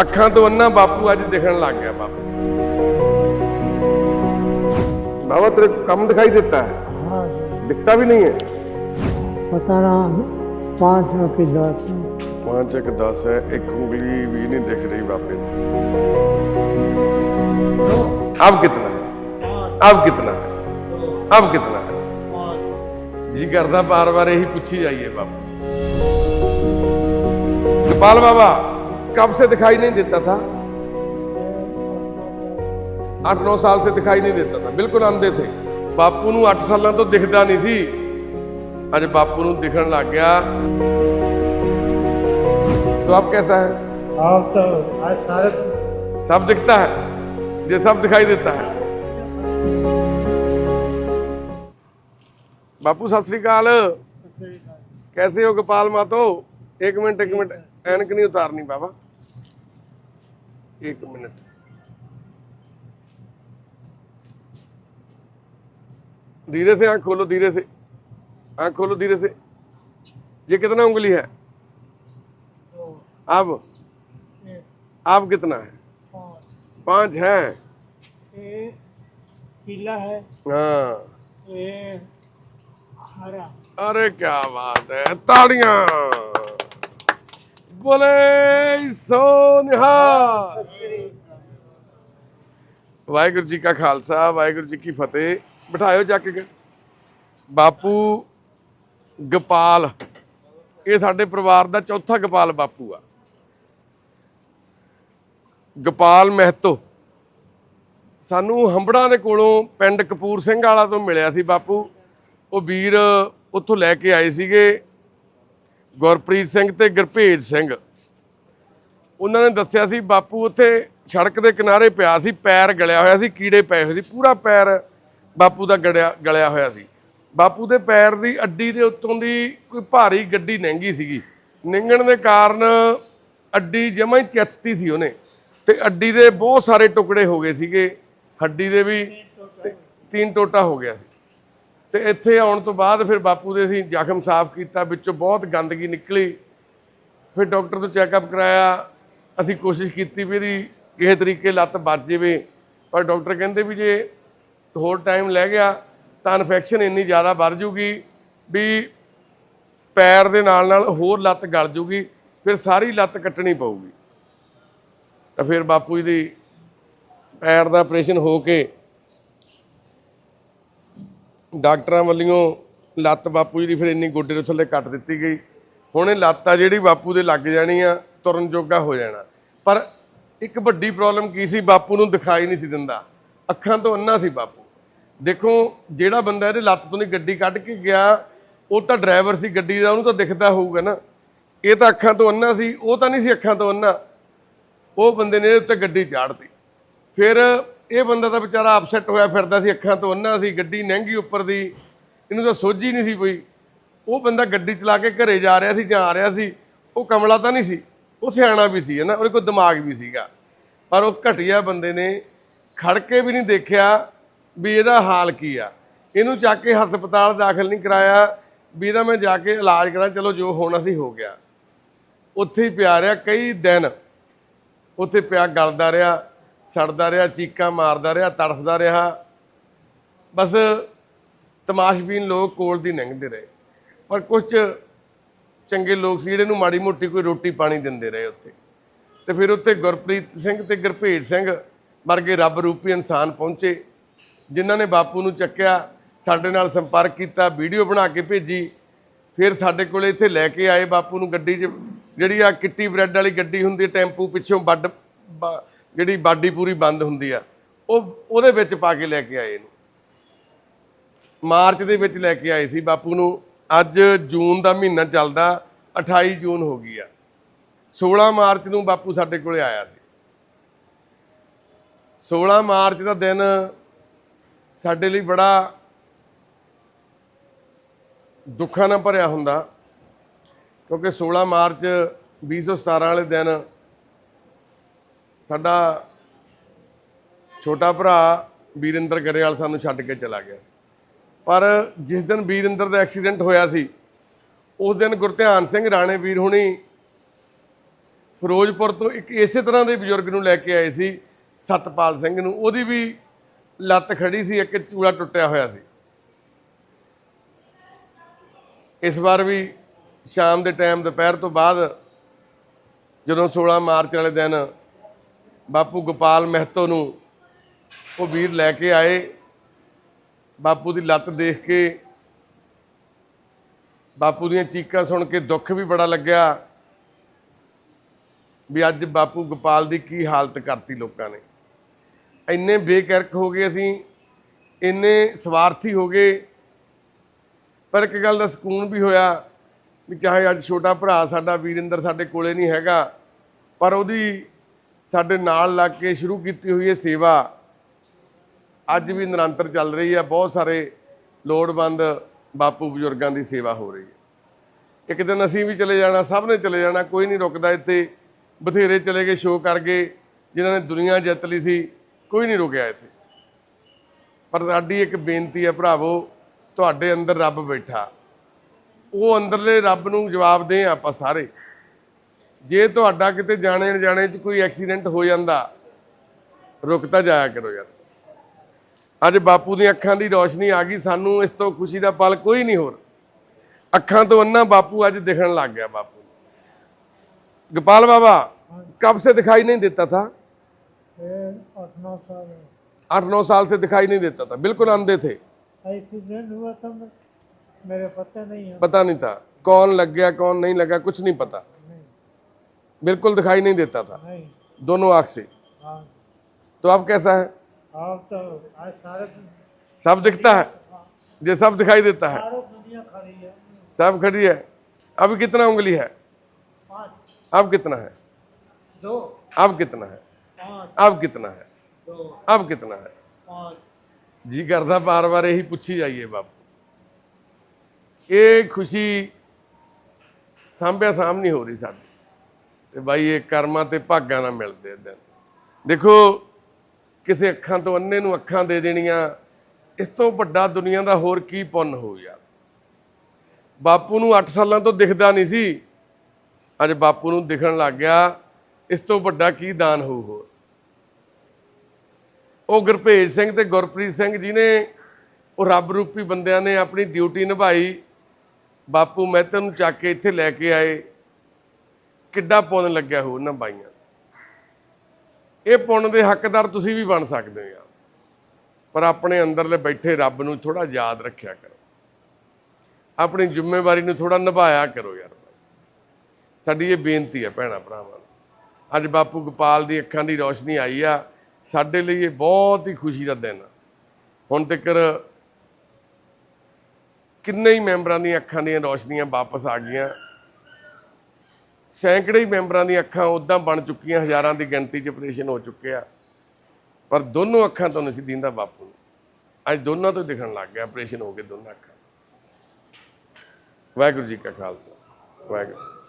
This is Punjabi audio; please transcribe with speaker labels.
Speaker 1: ਅੱਖਾਂ ਤੋਂ ਅੰਨਾ ਬਾਪੂ ਅੱਜ ਦਿਖਣ ਲੱਗ ਗਿਆ ਬਾਪੂ ਬਾਬਾ ਤੇਰੇ को कम दिखाई देता है
Speaker 2: हाँ जी
Speaker 1: दिखता भी नहीं है
Speaker 2: पता ना पाँच में कि दस में
Speaker 1: पांच एक दस है एक उंगली भी नहीं दिख रही बापे अब कितना है अब कितना है अब कितना है जी करता बार बार यही पूछी जाइए बाबा गोपाल बाबा कब से दिखाई नहीं देता था ਅੱਠ 9 ਸਾਲ ਸੇ ਦਿਖਾਈ ਨਹੀਂ ਦਿੱਤਾ था ਬਿਲਕੁਲ ਅੰਧੇ ਥੇ ਬਾਪੂ ਨੂੰ 8 ਸਾਲਾਂ ਤੋਂ ਦਿਖਦਾ ਨਹੀਂ ਸੀ ਅੱਜ ਬਾਪੂ ਨੂੰ ਦਿਖਣ ਲੱਗ ਗਿਆ तो अब कैसा है
Speaker 2: अब तो आज सारे
Speaker 1: सब दिखता है ये सब दिखाई देता है बापू सत श्री अकाल कैसे हो गोपाल मातो एक मिनट एक मिनट एनक नहीं उतारनी बाबा एक मिनट। धीरे से आँख खोलो धीरे से। आँख खोलो धीरे से। ये कितना उंगली है? अब। अब कितना है? पाँच। है।
Speaker 2: पीला है।
Speaker 1: हाँ।
Speaker 2: हरा।
Speaker 1: अरे क्या बात है ताड़ियाँ। ਬੋਲੇ ਸੋਨਿਹਾ ਵਾਹਿਗੁਰੂ ਜੀ ਕਾ ਖਾਲਸਾ, ਵਾਹਿਗੁਰੂ ਜੀ ਕੀ ਫਤਿਹ। ਬਿਠਾਇਓ ਚੱਕ ਕੇ। ਬਾਪੂ ਗੋਪਾਲ, ਇਹ ਸਾਡੇ ਪਰਿਵਾਰ ਦਾ ਚੌਥਾ ਗੋਪਾਲ ਬਾਪੂ ਆ। ਗੋਪਾਲ ਮਹਿਤੋ, ਸਾਨੂੰ ਹੰਬੜਾ ਦੇ ਕੋਲੋਂ ਪਿੰਡ ਕਪੂਰ ਸਿੰਘ ਵਾਲਾ ਤੋਂ ਮਿਲਿਆ ਸੀ ਬਾਪੂ। ਉਹ ਵੀਰ ਉੱਥੋਂ ਲੈ ਕੇ ਆਏ ਸੀਗੇ। ਗੁਰਪ੍ਰੀਤ ਸਿੰਘ ਤੇ ਗੁਰਭੇਜ ਸਿੰਘ। ਉਹਨਾਂ ਨੇ ਦੱਸਿਆ ਸੀ, ਬਾਪੂ ਉੱਥੇ ਸੜਕ ਦੇ ਕਿਨਾਰੇ ਪਿਆ ਸੀ, ਪੈਰ ਗਲਿਆ ਹੋਇਆ ਸੀ, ਕੀੜੇ ਪਏ ਹੋਏ ਸੀ, ਪੂਰਾ ਪੈਰ ਬਾਪੂ ਦਾ ਗੜਿਆ, ਗਲਿਆ ਹੋਇਆ ਸੀ। ਬਾਪੂ ਦੇ ਪੈਰ ਦੀ ਅੱਡੀ ਦੇ ਉੱਤੋਂ ਦੀ ਕੋਈ ਭਾਰੀ ਗੱਡੀ ਲੰਘੀ ਸੀਗੀ। ਨਿੰਗਣ ਦੇ ਕਾਰਨ ਅੱਡੀ ਜਮਾਂ ਹੀ ਚਿੱਤਤੀ ਸੀ ਉਹਨੇ। ਤੇ ਅੱਡੀ ਦੇ ਬਹੁਤ ਸਾਰੇ ਟੁਕੜੇ ਹੋ ਗਏ ਸੀਗੇ, ਹੱਡੀ ਦੇ ਵੀ, ਤੇ ਤਿੰਨ ਟੋਟਾ ਹੋ ਗਿਆ ਸੀ। ਤੇ ਇੱਥੇ ਆਉਣ ਤੋਂ ਬਾਅਦ ਫਿਰ ਬਾਪੂ ਦੇ ਅਸੀਂ ਜ਼ਖਮ ਸਾਫ਼ ਕੀਤਾ, ਵਿੱਚੋਂ ਬਹੁਤ ਗੰਦਗੀ ਨਿਕਲੀ। ਫਿਰ ਡਾਕਟਰ ਤੋਂ ਚੈੱਕਅਪ ਕਰਾਇਆ। ਅਸੀਂ ਕੋਸ਼ਿਸ਼ ਕੀਤੀ ਵੀ ਇਹਦੀ ਕਿਸੇ ਤਰੀਕੇ ਲੱਤ ਬਚ ਜਾਵੇ, ਪਰ ਡਾਕਟਰ ਕਹਿੰਦੇ ਵੀ ਜੇ ਹੋਰ ਟਾਈਮ ਲੈ ਗਿਆ ਤਾਂ ਇਨਫੈਕਸ਼ਨ ਇੰਨੀ ਜ਼ਿਆਦਾ ਵੱਧ ਜੂਗੀ ਵੀ ਪੈਰ ਦੇ ਨਾਲ ਨਾਲ ਹੋਰ ਲੱਤ ਗਲ ਜੂਗੀ ਫਿਰ ਸਾਰੀ ਲੱਤ ਕੱਟਣੀ ਪਊਗੀ। ਤਾਂ ਫਿਰ ਬਾਪੂ ਜੀ ਦੀ ਪੈਰ ਦਾ ਆਪਰੇਸ਼ਨ ਹੋ ਕੇ ਡਾਕਟਰਾਂ ਵੱਲੋਂ ਲੱਤ ਬਾਪੂ ਜੀ ਦੀ ਫਿਰ ਇੰਨੀ ਗੋਡੇ ਦੇ ਥੱਲੇ ਕੱਟ ਦਿੱਤੀ ਗਈ। ਹੁਣ ਇਹ ਲੱਤ ਆ ਜਿਹੜੀ ਬਾਪੂ ਦੇ ਲੱਗ ਜਾਣੀ ਆ, ਤੁਰਨ ਜੋਗਾ ਹੋ ਜਾਣਾ। ਪਰ ਇੱਕ ਵੱਡੀ ਪ੍ਰੋਬਲਮ ਕੀ ਸੀ? ਬਾਪੂ ਨੂੰ ਦਿਖਾਈ ਨਹੀਂ ਸੀ ਦਿੰਦਾ। ਅੱਖਾਂ ਤੋਂ ਅੰਨਾ ਸੀ ਬਾਪੂ। ਦੇਖੋ, ਜਿਹੜਾ ਬੰਦਾ ਇਹਦੇ ਲੱਤ ਤੋਂ ਨਹੀਂ ਗੱਡੀ ਕੱਢ ਕੇ ਗਿਆ, ਉਹ ਤਾਂ ਡਰਾਈਵਰ ਸੀ ਗੱਡੀ ਦਾ, ਉਹਨੂੰ ਤਾਂ ਦਿਖਦਾ ਹੋਊਗਾ ਨਾ। ਇਹ ਤਾਂ ਅੱਖਾਂ ਤੋਂ ਅੰਨਾ ਸੀ, ਉਹ ਤਾਂ ਨਹੀਂ ਸੀ ਅੱਖਾਂ ਤੋਂ ਅੰਨਾ ਉਹ ਬੰਦੇ ਨੇ ਇਹਦੇ ਉੱਤੇ ਗੱਡੀ ਚਾੜਤੀ ਫਿਰ ਇਹ ਬੰਦਾ ਤਾਂ ਵਿਚਾਰਾ ਅਪਸੈਟ ਹੋਇਆ ਫਿਰਦਾ ਸੀ ਅੱਖਾਂ ਤੋਂ ਅੰਨਾ ਸੀ, ਗੱਡੀ ਨਹਿੰਗੀ ਉੱਪਰ ਦੀ, ਇਹਨੂੰ ਤਾਂ ਸੋਝੀ ਨਹੀਂ ਸੀ ਕੋਈ। ਉਹ ਬੰਦਾ ਗੱਡੀ ਚਲਾ ਕੇ ਘਰੇ ਜਾ ਰਿਹਾ ਸੀ ਜਾਂ ਆ ਰਿਹਾ ਸੀ, ਉਹ ਕਮਲਾ ਤਾਂ ਨਹੀਂ ਸੀ, ਉਹ ਸਿਆਣਾ ਵੀ ਸੀ ਨਾ ਉਹਦੇ ਕੋਲ ਦਿਮਾਗ ਵੀ ਸੀਗਾ। ਪਰ ਉਹ ਘਟੀਆ ਬੰਦੇ ਨੇ ਖੜ ਕੇ ਵੀ ਨਹੀਂ ਦੇਖਿਆ ਵੀ ਇਹਦਾ ਹਾਲ ਕੀ ਆ। ਇਹਨੂੰ ਚੱਕ ਕੇ ਹਸਪਤਾਲ ਦਾਖਲ ਨਹੀਂ ਕਰਾਇਆ, ਵੀ ਇਹਦਾ ਮੈਂ ਜਾ ਕੇ ਇਲਾਜ ਕਰਾਂ, ਚਲੋ ਜੋ ਹੋਣਾ ਸੀ ਹੋ ਗਿਆ। ਉੱਥੇ ਹੀ ਪਿਆ ਰਿਹਾ ਕਈ ਦਿਨ। ਉੱਥੇ ਪਿਆ, ਗਲਦਾ ਰਿਹਾ। ਸੜਦਾ ਰਿਹਾ, ਚੀਕਾਂ ਮਾਰਦਾ ਰਿਹਾ, ਤੜਫਦਾ ਰਿਹਾ। ਬਸ ਤਮਾਸ਼ਬੀਨ ਲੋਕ ਕੋਲ ਦੀ ਲੰਘਦੇ ਰਹੇ। ਪਰ ਕੁਝ ਚੰਗੇ ਲੋਕ ਸੀ ਜਿਹੜੇ ਨੂੰ ਮਾੜੀ ਮੋਟੀ ਕੋਈ ਰੋਟੀ ਪਾਣੀ ਦਿੰਦੇ ਰਹੇ ਉੱਥੇ। ਤੇ ਫਿਰ ਉੱਥੇ ਗੁਰਪ੍ਰੀਤ ਸਿੰਘ ਤੇ ਗੁਰਭੇਜ ਸਿੰਘ ਵਰਗੇ ਰੱਬ ਰੂਪੀ ਇਨਸਾਨ ਪਹੁੰਚੇ, ਜਿਨ੍ਹਾਂ ਨੇ ਬਾਪੂ ਨੂੰ ਚੱਕਿਆ, ਸਾਡੇ ਨਾਲ ਸੰਪਰਕ ਕੀਤਾ, ਵੀਡੀਓ ਬਣਾ ਕੇ ਭੇਜੀ। ਫਿਰ ਸਾਡੇ ਕੋਲੇ ਇੱਥੇ ਲੈ ਕੇ ਆਏ ਬਾਪੂ ਨੂੰ ਗੱਡੀ 'ਚ। ਜਿਹੜੀ ਆ ਕਿੱਟੀ ਬ੍ਰੈਡ ਵਾਲੀ ਗੱਡੀ ਹੁੰਦੀ ਟੈਂਪੂ ਪਿੱਛੋਂ ਵੱਡ ਬ- ਜਿਹੜੀ ਬਾਡੀ ਪੂਰੀ ਬੰਦ ਹੁੰਦੀ ਆ, ਉਹ ਉਹਦੇ ਵਿੱਚ ਪਾ ਕੇ ਲੈ ਕੇ ਆਏ ਇਹਨੂੰ। ਮਾਰਚ ਦੇ ਵਿੱਚ ਲੈ ਕੇ ਆਏ ਸੀ ਬਾਪੂ ਨੂੰ। ਅੱਜ ਜੂਨ ਦਾ ਮਹੀਨਾ ਚੱਲਦਾ 28 ਜੂਨ ਹੋ ਗਈ ਆ। 16 ਮਾਰਚ ਨੂੰ ਬਾਪੂ ਸਾਡੇ ਕੋਲੇ ਆਇਆ ਸੀ। 16 ਮਾਰਚ ਦਾ ਦਿਨ ਸਾਡੇ ਲਈ ਬੜਾ ਦੁੱਖਾਂ ਨਾਲ ਭਰਿਆ ਹੁੰਦਾ, ਕਿਉਂਕਿ 16 ਮਾਰਚ 2017 ਵਾਲੇ ਦਿਨ ਸਾਡਾ ਛੋਟਾ ਭਰਾ ਵੀਰਿੰਦਰ ਗਰੇਵਾਲ ਸਾਨੂੰ ਛੱਡ ਕੇ ਚਲਾ ਗਿਆ। ਪਰ ਜਿਸ ਦਿਨ ਵੀਰਿੰਦਰ ਦਾ ਐਕਸੀਡੈਂਟ ਹੋਇਆ ਸੀ, ਉਸ ਦਿਨ ਗੁਰਧਿਆਨ ਸਿੰਘ ਰਾਣੇ ਵੀਰ ਹੁਣੀ ਫਿਰੋਜ਼ਪੁਰ ਤੋਂ ਇੱਕ ਇਸੇ ਤਰ੍ਹਾਂ ਦੇ ਬਜ਼ੁਰਗ ਨੂੰ ਲੈ ਕੇ ਆਏ ਸੀ, ਸਤਪਾਲ ਸਿੰਘ ਨੂੰ। ਉਹਦੀ ਵੀ ਲੱਤ ਖੜੀ ਸੀ, ਇੱਕ ਚੂੜਾ ਟੁੱਟਿਆ ਹੋਇਆ ਸੀ। ਇਸ ਵਾਰ ਵੀ ਸ਼ਾਮ ਦੇ ਟਾਈਮ ਦੁਪਹਿਰ ਤੋਂ ਬਾਅਦ ਜਦੋਂ 16 ਮਾਰਚ ਵਾਲੇ ਦਿਨ ਬਾਪੂ ਗੋਪਾਲ ਮਹਿਤੋ ਨੂੰ ਉਹ ਵੀਰ ਲੈ ਕੇ ਆਏ। ਬਾਪੂ ਦੀ ਲੱਤ ਦੇਖ ਕੇ ਬਾਪੂ ਦੀਆਂ ਚੀਕਾਂ ਸੁਣ ਕੇ ਦੁੱਖ ਵੀ ਬੜਾ ਲੱਗਿਆ ਵੀ ਅੱਜ ਬਾਪੂ ਗੋਪਾਲ ਦੀ ਕੀ ਹਾਲਤ ਕਰਤੀ ਲੋਕਾਂ ਨੇ। ਇੰਨੇ ਬੇਕਰਕ ਹੋ ਗਏ ਅਸੀਂ, ਇੰਨੇ ਸਵਾਰਥੀ ਹੋ ਗਏ। ਪਰ ਇੱਕ ਗੱਲ ਦਾ ਸਕੂਨ ਵੀ ਹੋਇਆ ਵੀ ਚਾਹੇ ਅੱਜ ਛੋਟਾ ਭਰਾ ਸਾਡਾ ਵੀਰਿੰਦਰ ਸਾਡੇ ਕੋਲੇ ਨਹੀਂ ਹੈਗਾ, ਪਰ ਉਹਦੀ ਸਾਡੇ ਨਾਲ ਲੱਗ ਕੇ ਸ਼ੁਰੂ ਕੀਤੀ ਹੋਈ ਇਹ ਸੇਵਾ ਅੱਜ ਵੀ ਨਿਰੰਤਰ ਚੱਲ ਰਹੀ ਹੈ। ਬਹੁਤ ਸਾਰੇ ਲੋੜਵੰਦ ਬਾਪੂ ਬਜ਼ੁਰਗਾਂ ਦੀ ਸੇਵਾ ਹੋ ਰਹੀ ਹੈ। ਇੱਕ ਦਿਨ ਅਸੀਂ ਵੀ ਚਲੇ ਜਾਣਾ, ਸਭ ਨੇ ਚਲੇ ਜਾਣਾ, ਕੋਈ ਨਹੀਂ ਰੁਕਦਾ ਇੱਥੇ। ਬਥੇਰੇ ਚਲੇ ਗਏ, ਸ਼ੋਅ ਕਰ ਗਏ, ਜਿਨ੍ਹਾਂ ਨੇ ਦੁਨੀਆ ਜਿੱਤ ਲਈ ਸੀ, ਕੋਈ ਨਹੀਂ ਰੁਕਿਆ ਇੱਥੇ। ਪਰ ਸਾਡੀ ਇੱਕ ਬੇਨਤੀ ਹੈ, ਭਰਾਵੋ, ਤੁਹਾਡੇ ਅੰਦਰ ਰੱਬ ਬੈਠਾ। ਉਹ ਅੰਦਰਲੇ ਰੱਬ ਨੂੰ ਜਵਾਬ ਦੇ ਆਪਾਂ ਸਾਰੇ। ਜੇ ਤੁਹਾਡਾ ਕਿਤੇ ਜਾਣੇ ਜਾਣੇ 'ਚ ਕੋਈ ਐਕਸੀਡੈਂਟ ਹੋ ਜਾਂਦਾ ਰੁਕ ਤਾਂ ਜਾਇਆ ਕਰੋ ਯਾਰ ਅੱਜ ਬਾਪੂ ਦੀਆਂ ਅੱਖਾਂ ਦੀ ਰੋਸ਼ਨੀ ਆ ਗਈ ਸਾਨੂੰ ਇਸ ਤੋਂ ਖੁਸ਼ੀ ਦਾ ਪਲ ਕੋਈ ਨਹੀਂ ਹੋਰ ਅੱਖਾਂ ਤੋਂ ਅੰਨਾ ਬਾਪੂ ਅੱਜ ਦਿਖਣ ਲੱਗ ਗਿਆ ਬਾਪੂ गोपाल बाबा कब से दिखाई नहीं देता था
Speaker 2: ये आठ नौ साल है।
Speaker 1: आठ नौ साल से दिखाई नहीं देता था बिल्कुल अंधे थे
Speaker 2: एक्सीडेंट हुआ था मैं- मेरे पता नहीं है
Speaker 1: पता नहीं था कौन लग गया कौन नहीं लगा कुछ नहीं पता
Speaker 2: नहीं
Speaker 1: बिल्कुल दिखाई नहीं देता था।
Speaker 2: नहीं।
Speaker 1: दोनों आँख से। तो अब कैसा है?
Speaker 2: तो
Speaker 1: सब दिखता है। ये सब दिखाई देता है। सब खड़ी है। अब कितना उंगली है? अब कितना है?
Speaker 2: दो।
Speaker 1: अब कितना है? अब कितना है? अब कितना है? जी करता बार बार यही पूछी जाइए बाप ये खुशी सामने सामनी हो रही साडी ਤੇ ਬਾਈ, ਇਹ ਕਰਮਾਂ ਤੇ ਭਾਗਾਂ ਨਾਲ ਮਿਲਦੇ ਆ ਦਿਨ। ਦੇਖੋ, ਕਿਸੇ ਅੱਖਾਂ ਤੋਂ ਅੰਨੇ ਨੂੰ ਅੱਖਾਂ ਦੇ ਦੇਣੀਆਂ, ਇਸ ਤੋਂ ਵੱਡਾ ਦੁਨੀਆ ਦਾ ਹੋਰ ਕੀ ਪੁੰਨ ਹੋ ਯਾਰ ਬਾਪੂ ਨੂੰ 8 ਸਾਲਾਂ ਤੋਂ ਦਿਖਦਾ ਨਹੀਂ ਸੀ। ਅੱਜ ਬਾਪੂ ਨੂੰ ਦਿਖਣ ਲੱਗ ਗਿਆ, ਇਸ ਤੋਂ ਵੱਡਾ ਕੀ ਦਾਨ ਹੋਊ ਹੋਰ? ਉਹ ਗੁਰਭੇਜ ਸਿੰਘ ਤੇ ਗੁਰਪ੍ਰੀਤ ਸਿੰਘ ਜੀ ਨੇ, ਉਹ ਰੱਬ ਰੂਪੀ ਬੰਦਿਆਂ ਨੇ ਆਪਣੀ ਡਿਊਟੀ ਨਿਭਾਈ। ਬਾਪੂ ਮਹਿਤੇ ਨੂੰ ਚੱਕ ਕੇ ਇੱਥੇ ਲੈ ਕੇ ਆਏ। ਕਿੱਡਾ ਪੁੰਨ ਲੱਗਿਆ ਹੋ ਉਹਨਾਂ ਬਾਈਆਂ ਇਹ ਪੁੰਨ ਦੇ ਹੱਕਦਾਰ ਤੁਸੀਂ ਵੀ ਬਣ ਸਕਦੇ ਹੋ ਯਾਰ ਪਰ ਆਪਣੇ ਅੰਦਰਲੇ ਬੈਠੇ ਰੱਬ ਨੂੰ ਥੋੜਾ ਯਾਦ ਰੱਖਿਆ ਕਰੋ। ਆਪਣੀ ਜ਼ਿੰਮੇਵਾਰੀ ਨੂੰ ਥੋੜਾ ਨਿਭਾਇਆ ਕਰੋ ਯਾਰ। ਸਾਡੀ ਇਹ ਬੇਨਤੀ ਹੈ ਭੈਣਾ ਭਰਾਵਾਂ ਨੂੰ। ਅੱਜ ਬਾਪੂ ਗੋਪਾਲ ਦੀ ਅੱਖਾਂ ਦੀ ਰੋਸ਼ਨੀ ਆਈ ਆ। ਸਾਡੇ ਲਈ ਇਹ ਬਹੁਤ ਹੀ ਖੁਸ਼ੀ ਦਾ ਦਿਨ ਆ। ਹੁਣ ਤੱਕ ਕਿੰਨੇ ਹੀ ਮੈਂਬਰਾਂ ਦੀਆਂ ਅੱਖਾਂ ਦੀਆਂ ਰੋਸ਼ਨੀਆਂ ਵਾਪਸ ਆ ਗਈਆਂ। ਸੈਂਕੜੇ ਹੀ ਮੈਂਬਰਾਂ ਦੀਆਂ ਅੱਖਾਂ ਉਦਾਂ ਬਣ ਚੁੱਕੀਆਂ, ਹਜ਼ਾਰਾਂ ਦੀ ਗਿਣਤੀ 'ਚ ਆਪਰੇਸ਼ਨ ਹੋ ਚੁੱਕੇ ਆ। ਪਰ ਦੋਨੋਂ ਅੱਖਾਂ ਤੋਂ ਨਹੀਂ ਸੀ ਦਿੰਦਾ ਬਾਪੂ ਨੂੰ। ਅੱਜ ਦੋਨਾਂ ਤੋਂ ਹੀ ਦਿਖਣ ਲੱਗ ਗਿਆ ਆਪਰੇਸ਼ਨ ਹੋ ਕੇ ਦੋਨਾਂ ਅੱਖਾਂ। ਵਾਹਿਗੁਰੂ ਜੀ ਕਾ ਖਾਲਸਾ, ਵਾਹਿਗੁਰੂ।